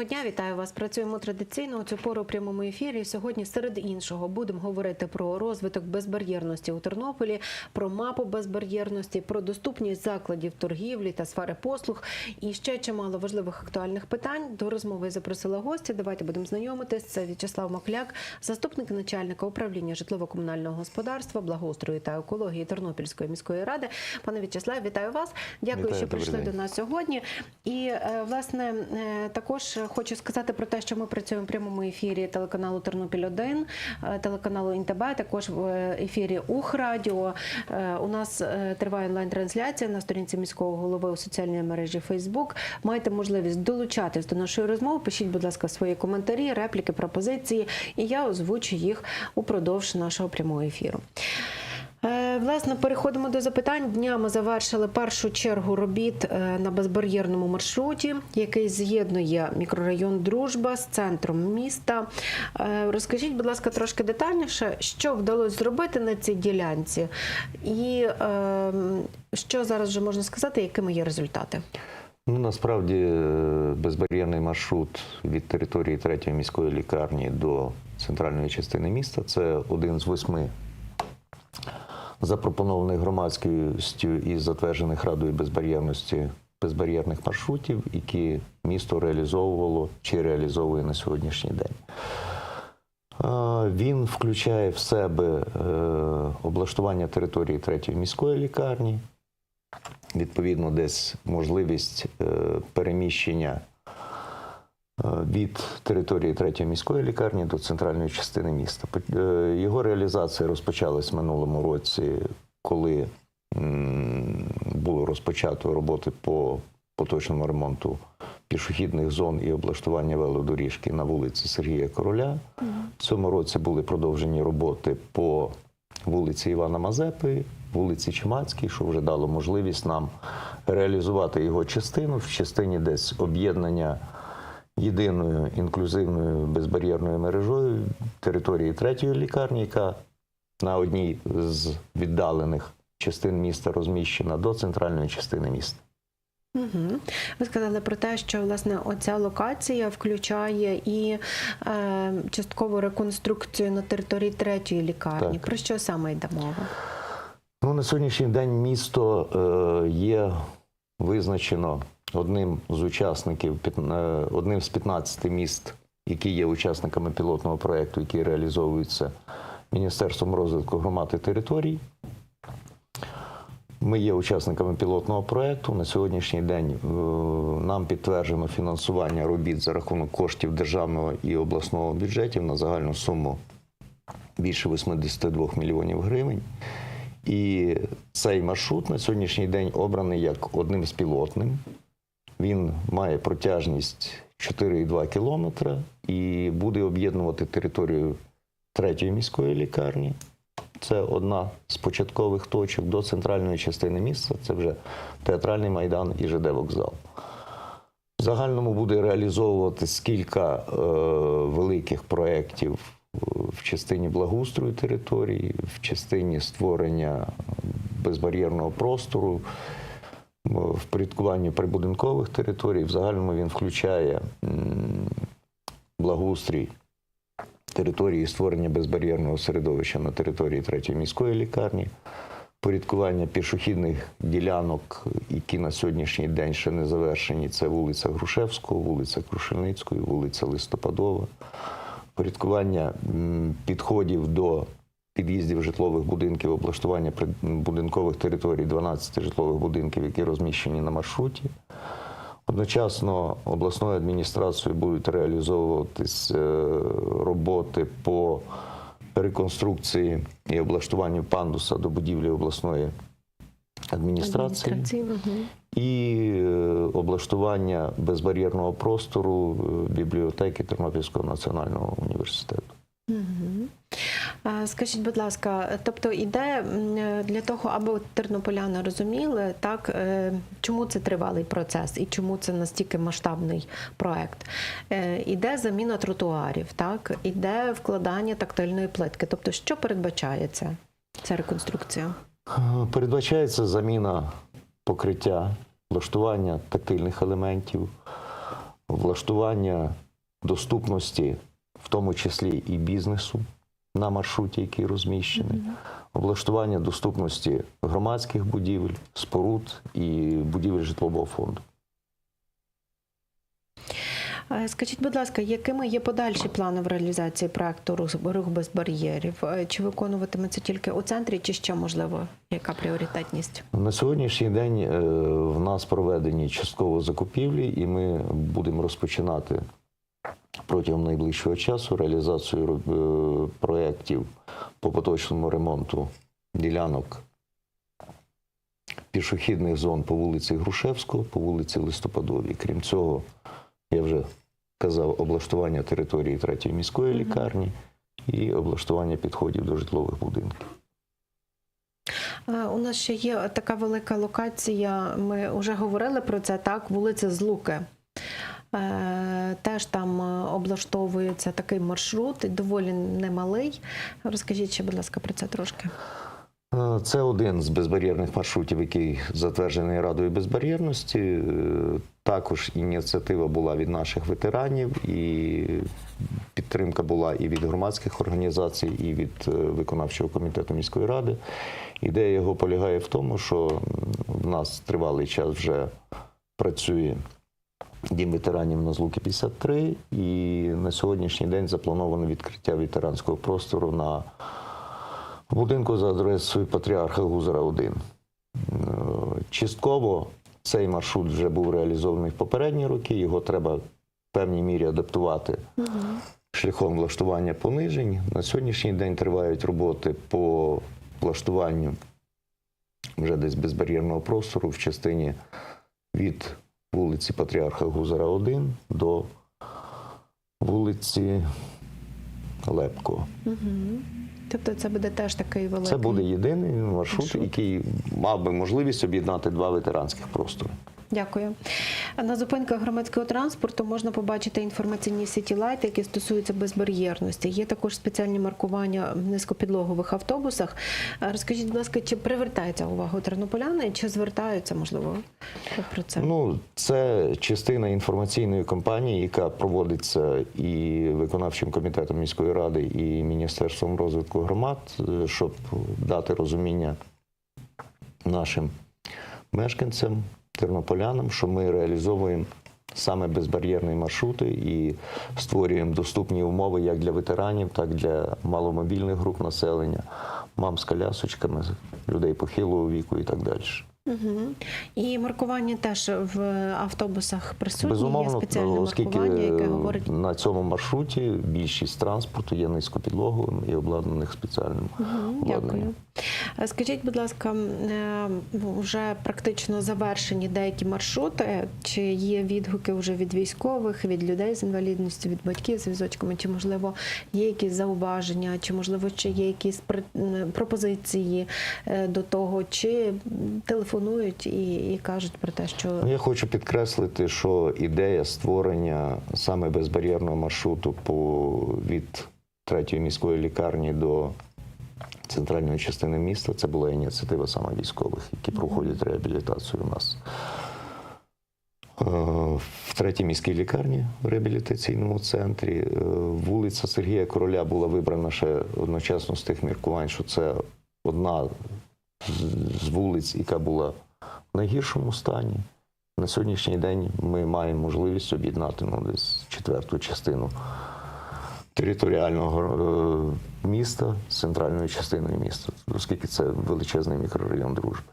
Доброго дня, вітаю вас. Працюємо традиційно у цю пору у прямому ефірі. Сьогодні, серед іншого, будемо говорити про розвиток безбар'єрності у Тернополі, про мапу безбар'єрності, про доступність закладів торгівлі та сфери послуг і ще чимало важливих актуальних питань. До розмови запросила гостя. Давайте будемо знайомитись. Це В'ячеслав Макляк, заступник начальника управління житлово-комунального господарства, благоустрою та екології Тернопільської міської ради. Пане В'ячеславе, вітаю вас. Дякую, Вітаю, що прийшли день. до нас сьогодні. І е, власне е, також хочу сказати про те, що ми працюємо в прямому ефірі телеканалу Тернопіль 1 е, телеканалу Інтеб, також в е, ефірі Ух Радіо. Е, У нас триває онлайн-трансляція на сторінці міського голови у соціальній мережі Фейсбук. Маєте можливість долучатись до нашої розмови. Пишіть, будь ласка, свої коментарі, репліки, пропозиції, і я озвучу їх упродовж нашого прямого ефіру. Е, Власне, переходимо до запитань. Днями завершили першу чергу робіт е, на безбар'єрному маршруті, який з'єднує мікрорайон Дружба з центром міста. Е, Розкажіть, будь ласка, трошки детальніше, що вдалося зробити на цій ділянці, і е, що зараз вже можна сказати, якими є результати? Ну, насправді безбар'єрний маршрут від території третьої міської лікарні до центральної частини міста це один з восьми запропонованих громадськістю і затверджених радою безбар'єрності безбар'єрних маршрутів, які місто реалізовувало чи реалізовує на сьогоднішній день. Він включає в себе е, облаштування території третьої міської лікарні, відповідно, десь можливість е, переміщення від території третьої міської лікарні до центральної частини міста. Е, Його реалізація розпочалась в минулому році, коли було розпочато роботи по поточному ремонту пішохідних зон і облаштування велодоріжки на вулиці Сергія Короля. В цьому році були продовжені роботи по вулиці Івана Мазепи, вулиці Чимацькій, що вже дало можливість нам реалізувати його частину в частині десь об'єднання єдиною інклюзивною безбар'єрною мережою території третьої лікарні, яка на одній з віддалених частин міста розміщена до центральної частини міста. Угу. Ви сказали про те, що власне оця локація включає і е, часткову реконструкцію на території третьої лікарні. Так. Про що саме йде мова? Ну, на сьогоднішній день місто е, є визначено одним з учасників, е, одним з 15 міст, які є учасниками пілотного проєкту, який реалізовується Міністерством розвитку громад і територій. Ми є учасниками пілотного проєкту. На сьогоднішній день е, нам підтверджено фінансування робіт за рахунок коштів державного і обласного бюджетів на загальну суму більше 82 мільйонів гривень. І цей маршрут на сьогоднішній день обраний як одним з пілотним. Він має протяжність 4,2 кілометра і буде об'єднувати територію третьої міської лікарні. Це одна з початкових точок до центральної частини міста. Це вже театральний майдан і ЖД вокзал. В загальному буде реалізовуватись кілька е, великих проєктів е, в частині благоустрою території, в частині створення безбар'єрного простору, впорядкуванні прибудинкових територій. В загальному він включає благоустрій території створення безбар'єрного середовища на території третьої міської лікарні, порядкування пішохідних ділянок, які на сьогоднішній день ще не завершені. Це вулиця Грушевського, вулиця Крушельницької, вулиця Листопадова, порядкування підходів до під'їздів житлових будинків, облаштування будинкових територій 12 житлових будинків, які розміщені на маршруті. Одночасно обласною адміністрацією будуть реалізовуватись е, роботи по реконструкції і облаштуванню пандуса до будівлі обласної адміністрації і е, облаштування безбар'єрного простору е, бібліотеки Тернопільського національного університету. Мгм. Скажіть, будь ласка, тобто іде для того, аби тернополяни розуміли, так е, чому це тривалий процес і чому це настільки масштабний проект? Е, Іде заміна тротуарів, так іде вкладання тактильної плитки. Тобто, що передбачається ця реконструкція? Е, Передбачається заміна покриття, влаштування тактильних елементів, влаштування доступності, в тому числі і бізнесу на маршруті, який розміщений, облаштування доступності громадських будівель, споруд і будівель житлового фонду. Е, Скажіть, будь ласка, якими є подальші плани в реалізації проекту «Рух без бар'єрів? Е, Чи виконуватиметься тільки у центрі, чи ще можливо яка пріоритетність? На сьогоднішній день е, в нас проведені частково закупівлі, і ми будемо розпочинати протягом найближчого часу реалізацію е, проєктів по поточному ремонту ділянок пішохідних зон по вулиці Грушевського, по вулиці Листопадовій. Крім цього, я вже казав, облаштування території третьої міської лікарні і облаштування підходів до житлових будинків. Е, У нас ще є така велика локація. Ми вже говорили про це. Так, вулиця Злуки. Е, Теж там е, облаштовується такий маршрут, доволі немалий. Розкажіть ще, будь ласка, про це трошки. Е, Це один з безбар'єрних маршрутів, який затверджений Радою безбар'єрності. Також ініціатива була від наших ветеранів, і підтримка була і від громадських організацій, і від виконавчого комітету міської ради. Ідея його полягає в тому, що в нас тривалий час вже працює Дім ветеранів на Злуки 53, і на сьогоднішній день заплановано відкриття ветеранського простору на будинку за адресою Патріарха Гузара 1. Е, Частково цей маршрут вже був реалізований в попередні роки. Його треба в певній мірі адаптувати шляхом влаштування понижень. На сьогоднішній день тривають роботи по влаштуванню вже десь безбар'єрного простору в частині від вулиці Патріарха Гузара 1 до вулиці Лепко. Угу. Тобто це буде теж такий великий. Це буде єдиний маршрут, Маршрут. який мав би можливість об'єднати два ветеранських простори. Дякую. На зупинках громадського транспорту можна побачити інформаційні сіті лайт, які стосуються безбар'єрності. Є також спеціальні маркування в низькопідлогових автобусах. Розкажіть, будь ласка, чи привертається увагу тернополяни, чи звертаються, можливо, про це? Ну, це частина інформаційної кампанії, яка проводиться і виконавчим комітетом міської ради, і Міністерством розвитку громад, е, щоб дати розуміння нашим мешканцям, тернополянам, що ми реалізовуємо саме безбар'єрні маршрути і створюємо доступні умови як для ветеранів, так і для маломобільних груп населення, мам з колясочками, людей похилого віку і так далі. Угу. І маркування теж в автобусах присутні. є спеціальне оскільки маркування, яке е, говорить на цьому маршруті більшість транспорту є низькопідлоговим і обладнаних спеціальним Мгм, Дякую. обладнанням. Е, Скажіть, будь ласка, е, вже практично завершені деякі маршрути. Чи є відгуки вже від військових, від людей з інвалідністю, від батьків з візочками? Чи можливо є якісь зауваження, чи можливо ще є якісь пропозиції до того, чи м, телефонують і, і кажуть про те, що Я хочу підкреслити, що ідея створення саме безбар'єрного маршруту по від третьої міської лікарні до центральної частини міста це була ініціатива саме військових, які проходять реабілітацію у нас. Е, В третій міській лікарні в реабілітаційному центрі Е, вулиця Сергія Короля була вибрана ще одночасно з тих міркувань, що це одна з- вулиць, яка була в найгіршому стані. На сьогоднішній день ми маємо можливість об'єднати ну, десь четверту частину територіального е, міста з центральною частиною міста, оскільки це величезний мікрорайон дружби.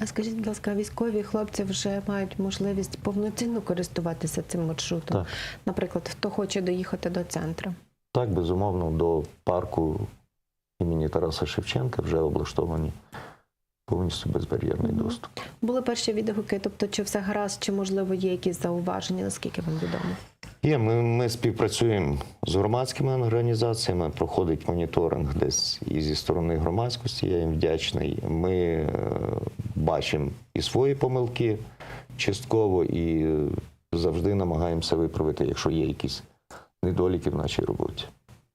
А скажіть, будь ласка, військові хлопці вже мають можливість повноцінно користуватися цим маршрутом? Так. Наприклад, хто хоче доїхати до центру? Так, безумовно, до парку імені Тараса Шевченка вже облаштовані повністю безбар'єрний доступ. Були перші відгуки, тобто чи все гаразд, чи можливо є якісь зауваження, наскільки вам відомо? Є, ми, ми співпрацюємо з громадськими організаціями, проходить моніторинг десь і зі сторони громадськості. Я їм вдячний. Ми е, бачимо і свої помилки частково, і е, завжди намагаємося виправити, якщо є якісь недоліки в нашій роботі.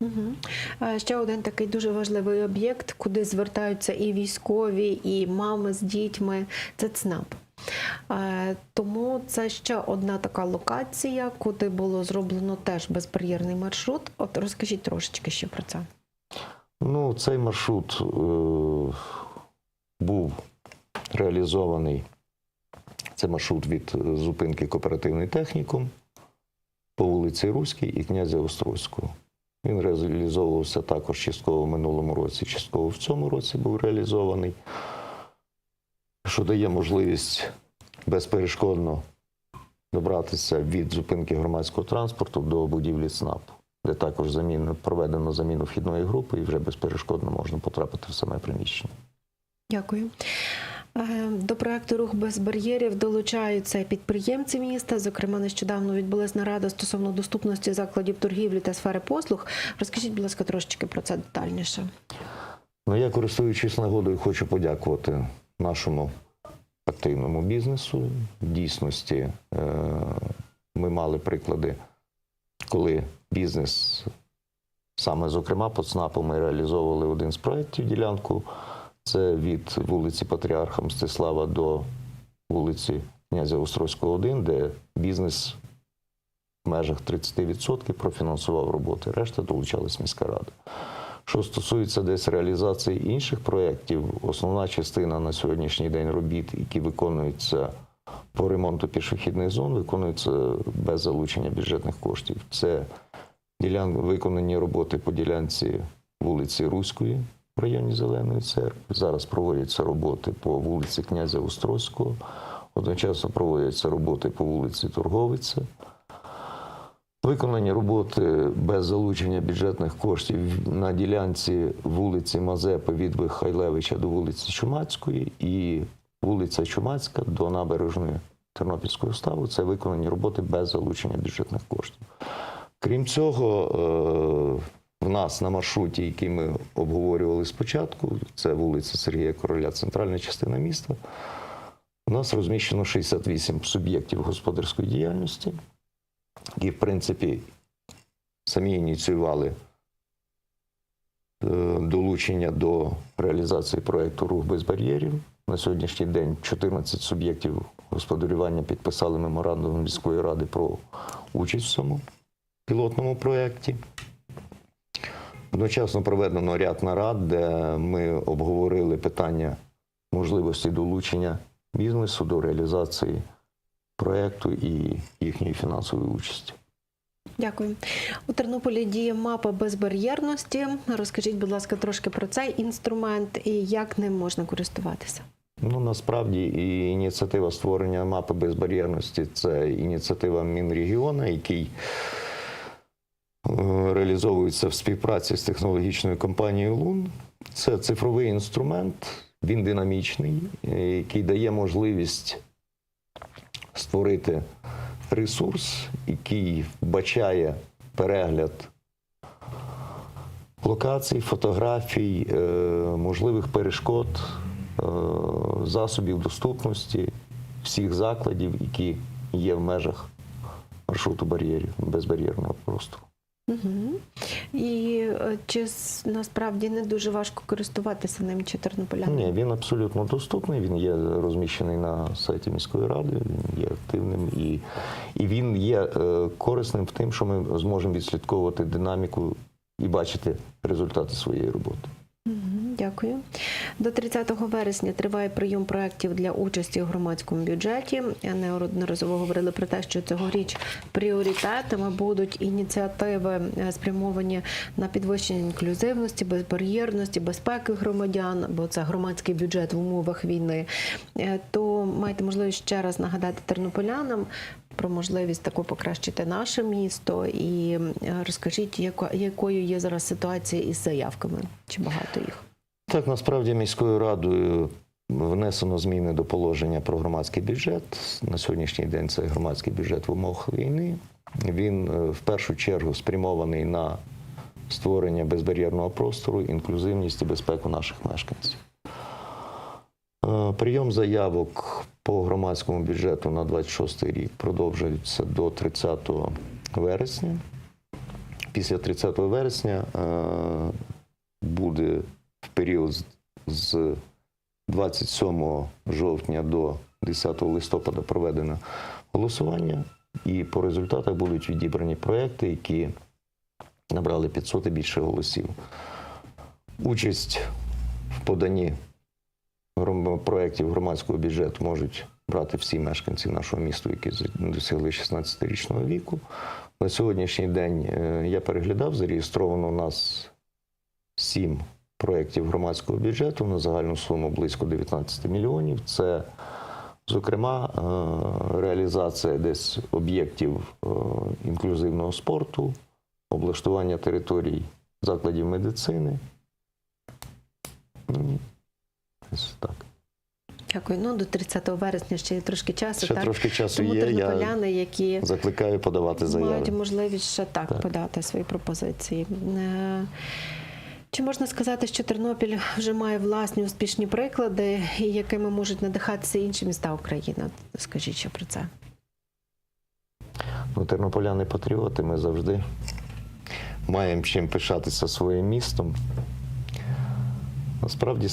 Угу. Ще один такий дуже важливий об'єкт, куди звертаються і військові, і мами з дітьми. Це ЦНАП. Е, Тому це ще одна така локація, куди було зроблено теж безбар'єрний маршрут. От розкажіть трошечки ще про це. Ну, цей маршрут е, був реалізований. Це маршрут від е, зупинки кооперативний технікум по вулиці Руській і князя Острозького. Він реалізовувався також частково в минулому році, частково в цьому році був реалізований, що дає можливість безперешкодно добратися від зупинки громадського транспорту до будівлі ЦНАПу, де також заміна, проведено заміну вхідної групи і вже безперешкодно можна потрапити в саме приміщення. Дякую. Е, До проекту Рух без бар'єрів долучаються підприємці міста. Зокрема, нещодавно відбулась нарада стосовно доступності закладів торгівлі та сфери послуг. Розкажіть, будь ласка, трошечки про це детальніше. Ну, я, користуючись нагодою, хочу подякувати нашому активному бізнесу. В дійсності е, ми мали приклади, коли бізнес, саме зокрема по ЦНАПу, ми реалізовували один з проєктів ділянку. Це від вулиці Патріарха Мстислава до вулиці князя Острозького 1, де бізнес в межах 30% профінансував роботи. Решта долучалась міська рада. Що стосується десь реалізації інших проєктів, основна частина на сьогоднішній день робіт, які виконуються по ремонту пішохідних зон, виконуються без залучення бюджетних коштів. Це ділян... виконані роботи по ділянці вулиці Руської в районі Зеленої церкви. Зараз проводяться роботи по вулиці князя Острозького. Одночасно проводяться роботи по вулиці Торговиця. Виконані роботи без залучення бюджетних коштів на ділянці вулиці Мазепи від Михайлевича до вулиці Чумацької і вулиця Чумацька до набережної Тернопільської ставу. Це виконані роботи без залучення бюджетних коштів. Крім цього, е, в нас на маршруті, який ми обговорювали спочатку, це вулиця Сергія Короля, центральна частина міста. У нас розміщено 68 суб'єктів господарської діяльності які, в принципі, самі ініціювали е, долучення до реалізації проєкту Рух без бар'єрів. На сьогоднішній день 14 суб'єктів господарювання підписали меморандум міської ради про участь в цьому пілотному проєкті. Одночасно проведено ряд нарад, де ми обговорили питання можливості долучення бізнесу до реалізації проєкту і їхньої фінансової участі. Дякую. У Тернополі діє мапа безбар'єрності. Розкажіть, будь ласка, трошки про цей інструмент і як ним можна користуватися. Ну насправді і ініціатива створення мапи безбар'єрності це ініціатива Мінрегіона, який реалізовується в співпраці з технологічною компанією Лун. Це цифровий інструмент, він динамічний, е, який дає можливість створити ресурс, який вбачає перегляд локацій, фотографій, е, можливих перешкод, е, засобів доступності всіх закладів, які є в межах маршруту бар'єрів, безбар'єрного простору. Угу. І е, чи насправді не дуже важко користуватися ним чи тернополянам? Ні, він абсолютно доступний. Він є розміщений на сайті міської ради. Він є активним і, і він є е, корисним в тим, що ми зможемо відслідковувати динаміку і бачити результати своєї роботи. Дякую. До 30 вересня триває прийом проєктів для участі у громадському бюджеті. Неодноразово говорили про те, що цьогоріч пріоритетами будуть ініціативи е, спрямовані на підвищення інклюзивності, безбар'єрності, безпеки громадян, бо це громадський бюджет в умовах війни. Е, То маєте можливість ще раз нагадати тернополянам про можливість таку покращити наше місто і е, розкажіть, якою є зараз ситуація із заявками? Чи багато їх? Так, насправді міською радою внесено зміни до положення про громадський бюджет. На сьогоднішній день це громадський бюджет в умовах війни. Він е, в першу чергу спрямований на створення безбар'єрного простору, інклюзивність і безпеку наших мешканців. Е, Прийом заявок по громадському бюджету на 26 рік продовжується до 30 вересня. Після 30 вересня е, період з- з 27 жовтня до 10 листопада проведено голосування, і по результатах будуть відібрані проекти, які набрали 500 і більше голосів. Участь в поданні проєктів громадського бюджету можуть брати всі мешканці нашого міста, які досягли 16-річного віку. На сьогоднішній день е, я переглядав, зареєстровано у нас сім проєктів громадського бюджету на загальну суму близько 19 мільйонів. Це, зокрема, е, реалізація десь об'єктів е, інклюзивного спорту, облаштування територій закладів медицини. Ну, Ось так. Дякую. Ну до 30 вересня ще є трошки часу. Ще так? трошки часу Тому є. Я які закликаю подавати мають можливість ще так, Так. подати свої пропозиції. Е, Чи можна сказати, що Тернопіль вже має власні успішні приклади, якими можуть надихатися інші міста України? Скажіть що про це. Ну, тернополяни патріоти, ми завжди маємо чим пишатися своїм містом. Насправді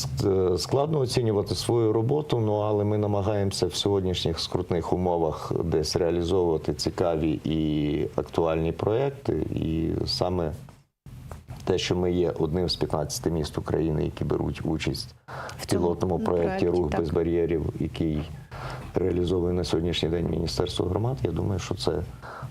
складно оцінювати свою роботу, ну але ми намагаємося в сьогоднішніх скрутних умовах десь реалізовувати цікаві і актуальні проекти. І саме те, що ми є одним з 15 міст України, які беруть участь в пілотному проєкті проекті, Рух так. без бар'єрів, який реалізовує на сьогоднішній день Міністерство громад. Я думаю, що це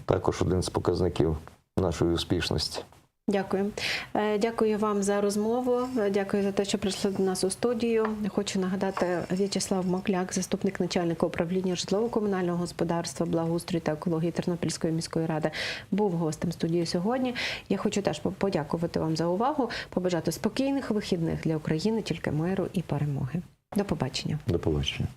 також один з показників нашої успішності. Дякую. Е, Дякую вам за розмову. Е, Дякую за те, що прийшли до нас у студію. Хочу нагадати, В'ячеслав Макляк, заступник начальника управління житлово-комунального господарства, благоустрою та екології Тернопільської міської ради, був гостем студії сьогодні. Я хочу теж подякувати вам за увагу, побажати спокійних вихідних для України, тільки миру і перемоги. До побачення. До побачення.